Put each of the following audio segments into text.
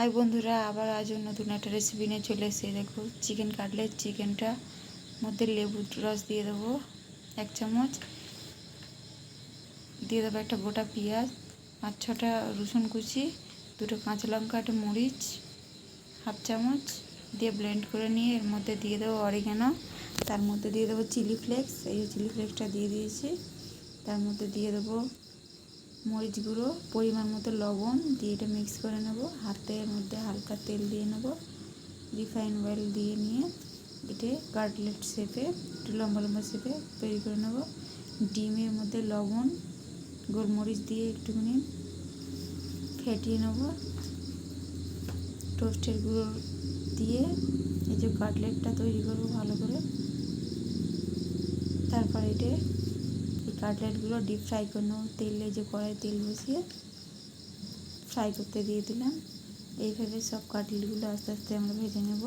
High বন্ধুরা, আবার আজ নতুন একটা রেসিপি নিয়ে চলে এসেছি। দেখো চিকেন কাটলেট চিকেনটা মধ্যে লেবুর রস দিয়ে দেবো, এক চামচ। দিয়ে দেবো একটা গোটা পেঁয়াজ, পাঁচ ছটা রসুন কুচি, দুটো কাঁচা লঙ্কা, একটা মরিচ, হাফ চামচ। দিয়ে ব্লেন্ড করে নিয়ে এর মধ্যে দিয়ে দেবো অরিগানো তার মধ্যে দিয়ে দেবো চিলি ফ্লেক্স এই চিলি ফ্লেক্সটা দিয়ে দিয়েছি, তার মধ্যে দিয়ে দেবো মরিচ গুঁড়ো, পরিমাণ মতো লবণ দিয়ে এটা মিক্স করে নেব। হাতের মধ্যে হালকা তেল দিয়ে নেব। রিফাইন অয়েল দিয়ে নিয়ে এটা কাটলেট শেপে একটু লম্বা লম্বা শেপে তৈরি করে নেব। ডিমের মধ্যে লবণ, গোলমরিচ দিয়ে একটুখানি ফেটিয়ে নেব। টোস্টের গুঁড়ো দিয়ে এই যে কাটলেটটা তৈরি করব ভালো করে। তারপর এটা কাটলেটগুলো ডিপ ফ্রাই করে নেব তেলে যে কড়াই তেল বসিয়ে ফ্রাই করতে দিয়ে দিলাম। এইভাবে সব কাটলেটগুলো আস্তে আস্তে আমরা ভেজে নেব।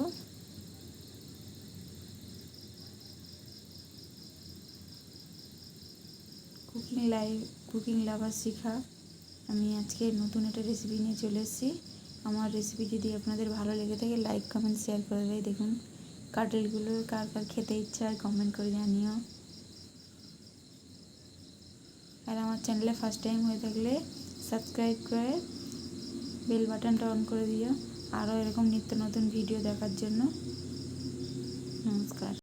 Cooking live cooking lover Shikha. আমি আজকে নতুন একটা রেসিপি নিয়ে চলে এসেছি। আমার রেসিপি যদি আপনাদের ভালো লেগে থাকে লাইক কমেন্ট শেয়ার করে দেয়। দেখুন, কাটলেটগুলো কার কার খেতে ইচ্ছা হয় কমেন্ট করে জানিও। আর আমার চ্যানেলে ফার্স্ট টাইম হয়ে থাকলে সাবস্ক্রাইব করে বেল বাটনটা অন করে দিও। আরও এরকম নিত্য নতুন ভিডিও দেখার জন্য। নমস্কার।